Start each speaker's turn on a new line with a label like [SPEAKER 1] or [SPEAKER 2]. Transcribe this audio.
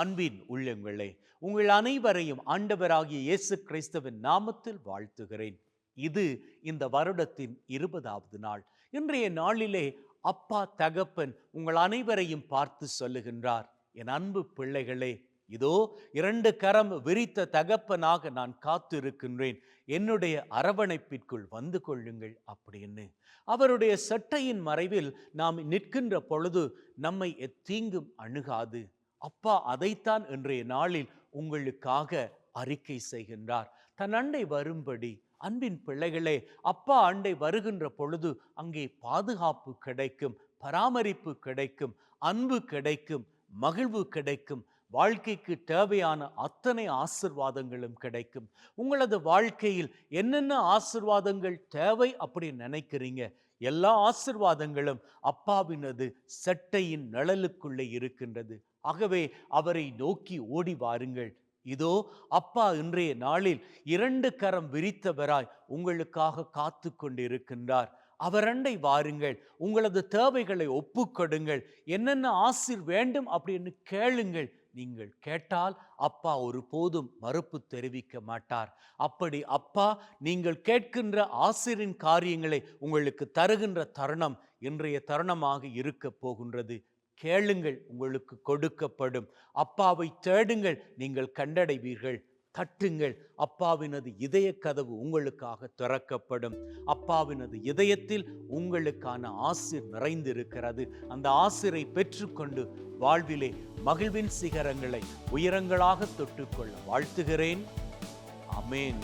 [SPEAKER 1] அன்பின் உள்ளங்களே உங்கள் அனைவரையும் ஆண்டவராகிய இயேசு கிறிஸ்துவின் நாமத்தில் வாழ்த்துகிறேன். இது இந்த வருடத்தின் இருபதாவது நாள். இன்றைய நாளிலே அப்பா தகப்பன் உங்கள் அனைவரையும் பார்த்து சொல்லுகின்றார் என் அன்பு பிள்ளைகளே இதோ இரண்டு கரம் விரித்த தகப்பனாக நான் காத்திருக்கின்றேன். என்னுடைய அரவணைப்பிற்குள் வந்து கொள்ளுங்கள் அப்படின்னு. அவருடைய சட்டையின் மறைவில் நாம் நிற்கின்ற பொழுது நம்மை எத்தீங்கும் அணுகாது. அப்பா அதைத்தான் இன்றைய நாளில் உங்களுக்காக அறிக்கை செய்கின்றார். தன் அண்டை வரும்படி அன்பின் பிள்ளைகளே அப்பா அண்டை வருகின்ற பொழுது அங்கே பாதுகாப்பு கிடைக்கும் பராமரிப்பு கிடைக்கும் அன்பு கிடைக்கும் மகிழ்வு கிடைக்கும். வாழ்க்கைக்கு தேவையான அத்தனை ஆசிர்வாதங்களும் கிடைக்கும். உங்களது வாழ்க்கையில் என்னென்ன ஆசிர்வாதங்கள் தேவை அப்படி நினைக்கிறீங்க? எல்லா ஆசிர்வாதங்களும் அப்பாவினது சட்டையின் நிழலுக்குள்ளே இருக்கின்றது. ஆகவே அவரை நோக்கி ஓடி வாருங்கள். இதோ அப்பா இன்றைய நாளில் இரண்டு கரம் விரித்தவராய் உங்களுக்காக காத்து கொண்டிருக்கின்றார். அவரண்டை வாருங்கள். உங்களது தேவைகளை ஒப்புக்கொடுங்கள் என்னென்ன ஆசிர் வேண்டும் அப்படின்னு கேளுங்கள். நீங்கள் கேட்டால் அப்பா ஒருபோதும் மறுப்பு தெரிவிக்க மாட்டார். அப்படி அப்பா நீங்கள் கேட்கின்ற ஆசிரியரின் காரியங்களை உங்களுக்கு தருகின்ற தருணம் இன்றைய தருணமாக இருக்க போகின்றது. கேளுங்கள் உங்களுக்கு கொடுக்கப்படும். அப்பாவை தேடுங்கள் நீங்கள் கண்டடைவீர்கள். தட்டுங்கள். அப்பாவினது இதய கதவு உங்களுக்காக திறக்கப்படும். அப்பாவினது இதயத்தில் உங்களுக்கான ஆசிர் நிறைந்திருக்கிறது. அந்த ஆசிரை பெற்றுக்கொண்டு வாழ்விலே மகிழ்வின் சிகரங்களை உயரங்களாக தொட்டுக்கொள்ள வாழ்த்துகிறேன். அமேன்